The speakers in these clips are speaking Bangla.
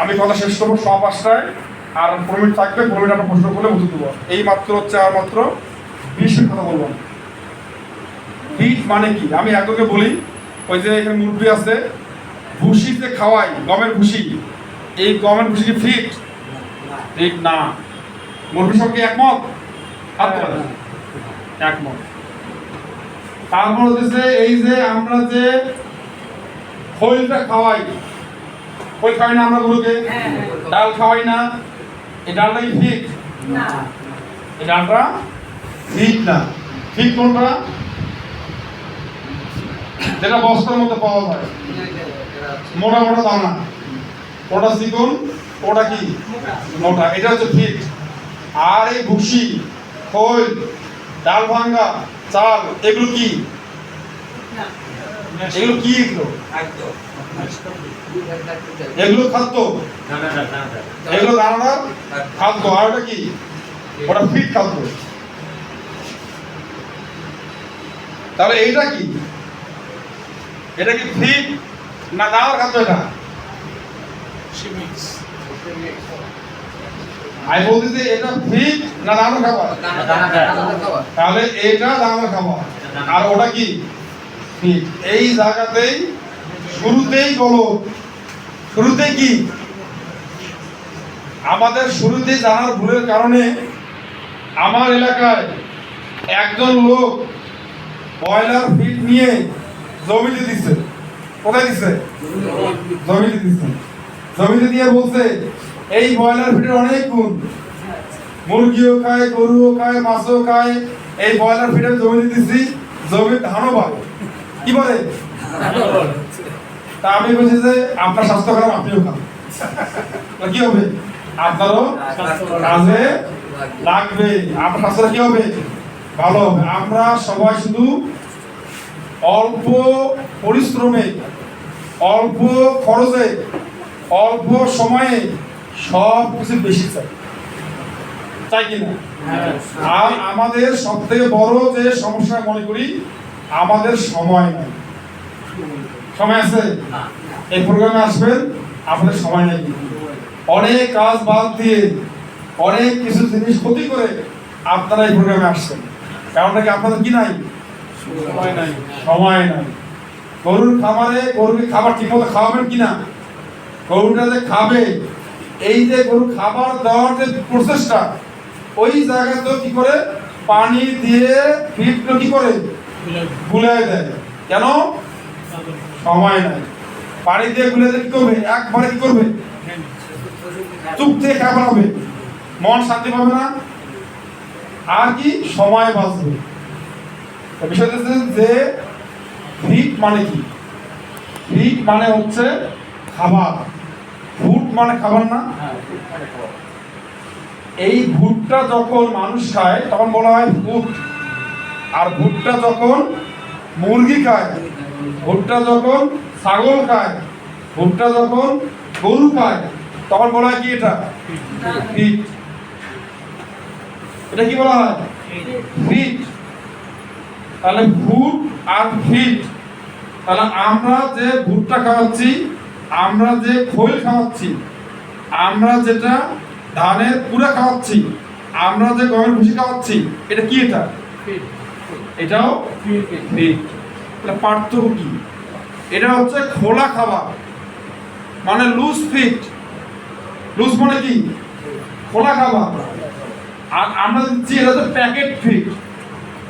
আমি কথা শেষ করব সব পাঁচটায় আর পনেরো মিনিট থাকবে পনেরো মিনিট আমরা প্রশ্ন করলে উত্তর দেবো। এই মাত্র হচ্ছে আর মাত্র বিশ মিনিট কথা বলব। ফিট মানে কি? আমি একজনকে বলি ওই যে এখানে মুরব্বী আছে ভুসি যে খাওয়াই গমের ভুসি এই গমের ভুসি কি ফিট ঠিক না। মুরব্বীর সঙ্গে একমত? হাত তোলেন। একমত। তারপর হচ্ছে এই যে আমরা যে খৈলটা খাওয়াই খৈল খাওয়াই না আমরা গরুকে? ডাল খাওয়াই না? এই ডালটা কি ঠিক এই ডালটা ঠিক না। ঠিক কোনটা? যেটা বস্তার মধ্যে পাওয়া যায়। মোটা মোটা দানা। ওটা চিকন ওটা কি? মোটা। এটা হচ্ছে ফিট আর এই ভুসি খৈল ডাল ভাঙ্গা চাল এগুলো কি? এগুলো কি এগুলো এগুলো খাদ্য এগুলো দানাদার খাদ্য আর ওটা কি ওটা ফিট খাদ্য তাহলে এইটা কি এটা কি ফিট না দানাদার খাদ্য এটা আমি বলছি যে এটা ফিট না দানাদার খাবার তাহলে এটা দানাদার খাবার আর ওটা কি ফিট এই জায়গাতেই শুরুতেই বলো। শুরুতেই কি? আমাদের শুরুতে জানার ভুলের কারণে আমার এলাকায় একজন লোক ব্রয়লার ফিট নিয়ে জমিতে দিচ্ছে কোথায় দিচ্ছে জমিতে দিচ্ছে জমিতে দিয়ে বলছে, এই ব্রয়লার ফিটের অনেক গুণ। মুরগিও খায়, গরুও খায়, মাছও খায়, এই ব্রয়লার ফিটের জমিতে দিচ্ছি জমির ধানও পাবে কি বলে? তা আমি বলছি যে আপনার স্বাস্থ্য খারাপ আপনিও খান কি হবে? আপনারও কাজে লাগবে। আপনার স্বাস্থ্য কি হবে? ভালো হবে। আমরা সবাই শুধু অল্প পরিশ্রমে অল্প খরচে অল্প সময়ে সব কিছু বেশি চাই। চাই কিনা আর আমাদের সব থেকে বড় যে সমস্যা মনে করি আমাদের সময় নাই। সময় আছে? এই প্রোগ্রামে আসবেন আপনাদের সময় নেই। অনেক কাজ বাদ দিয়ে অনেক কিছু জিনিস ক্ষতি করে আপনারা এই প্রোগ্রামে আসছেন। কারণটা কি আপনাদের কি নাই? সময় নাই। সময় নাই। গরুর খামারে গরুকে খাবার ঠিকমতো খাওয়াবেন কিনা? গরুটা যে খাবে এই যে গরু খাবার দেওয়ার যে প্রসেসটা ওই জায়গাতে কি করে পানি দিয়ে ফিটটা কি করে? গুলাই দেয় কেন? সময় নাই। পানি দিয়ে গুলে দিয়ে কি করবে? একবারে কি করবে? চুপ থেকে খাবার হবে মন শান্তি পাবে না। আর কি? সময় বাঁচবে। তো বিষয়টা হচ্ছে যে ফিট মানে কি? ফিট মানে হচ্ছে খাবার। ফুড মানে খাবার না? এই ভুট্টা যখন মানুষ খায় তখন বলা হয় ভুট। আর ভুট্টা যখন মুরগি খায়, ভুট্টা যখন ছাগল খায়, ভুট্টা যখন গরু খায়, তখন বলা হয় কি এটা? ফিট। এটা কি বলা হয়? ফিট। তাহলে ভুট আর ফিট। তাহলে আমরা যে ভুট্টা খাওয়াচ্ছি, আমরা যে খৈল খাওয়াচ্ছি, আমরা যেটা ধানের পুরা খাওয়াচ্ছি, আমরা যে গমের ভুষি খাওয়াচ্ছি, এটা কি এটা? এটাও পার্থক্য কি? এটা হচ্ছে খোলা খাবার। মানে লুজ ফিট লুজ মানে কি? খোলা খাবার। আর আমরা দিচ্ছি এটা হচ্ছে প্যাকেট ফিট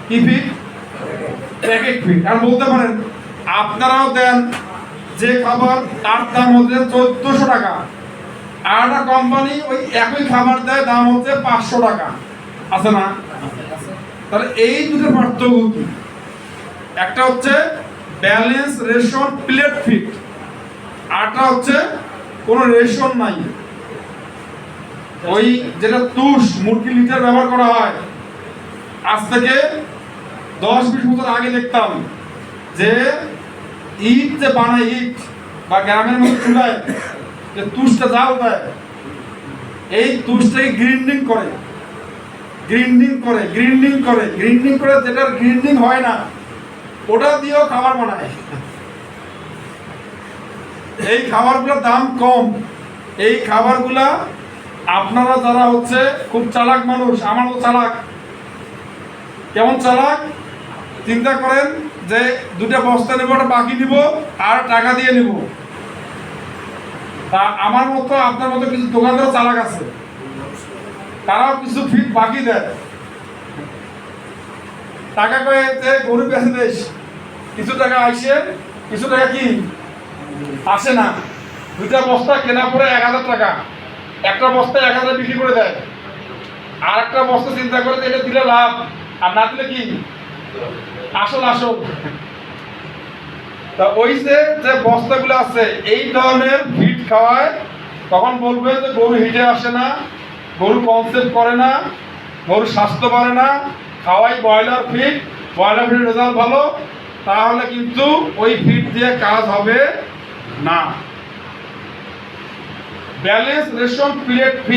কি ফিট প্যাকেট ফিট আর বলতে পারেন, আপনারাও দেন যে খাবার তার দাম হচ্ছে চোদ্দশো টাকা। আর একটা কোম্পানি ওই একই খাবার দেয়, দাম হচ্ছে পাঁচশো টাকা। আছে না? তাহলে এই দুটো পার্থক্য কি? একটা হচ্ছে ব্যালেন্স রেশন প্লেট ফিট আরটা হচ্ছে কোনো রেশন নাই। ওই যেটা তুষ মুরগি লিটার ব্যবহার করা হয়, আজ থেকে দশ বিশ বছর আগে দেখতাম যে ইট যে বানায় ইট বা গ্রামের মধ্যে চুলায়, যে তুষটা জাল দেয়, এই তুষটাকে গ্রিন্ডিং করে। গ্রিন্ডিং করে গ্রিন্ডিং করে গ্রিন্ডিং করে যেটার গ্রিন্ডিং হয় না, ওটা দিয়েও খাবার বানায়। এই খাবারগুলোর দাম কম। এই খাবারগুলা আপনারা যারা হচ্ছে খুব চালাক মানুষ আমারও চালাক, কেমন চালাক? চিন্তা করেন যে দুটা বস্তা নেব ওটা বাকি নিব, আর টাকা দিয়ে নিব। তা আমার মতো, আপনার মতো কিছু দোকানদার চালাক আছে। তারাও কিছু ফিট বাকি দেয়। টাকা কয়ে গরু দেশ, কিছু টাকা আইসে, কিছু টাকা কি? আসে না। দুইটা বস্তা কেনা পরে এক হাজার টাকা। একটা বস্তা এক হাজার বিক্রি করে দেয়। আর একটা বস্তা চিন্তা করে এটা দিলে লাভ, আর না দিলে কি? আসল আসল। তা ওই যে যে বস্তাগুলো আছে, এই ধরনের ফিট খাওয়ায় তখন বলবে যে গরু হিটে আসে না। গরু কনসেপ্ট করে না গরু স্বাস্থ্য পারে না, খাওয়াই broiler feed broiler feed result ভালো, তাহলে কিন্তু ওই ফিট দিয়ে কাজ হবে না। Balance ration plate fit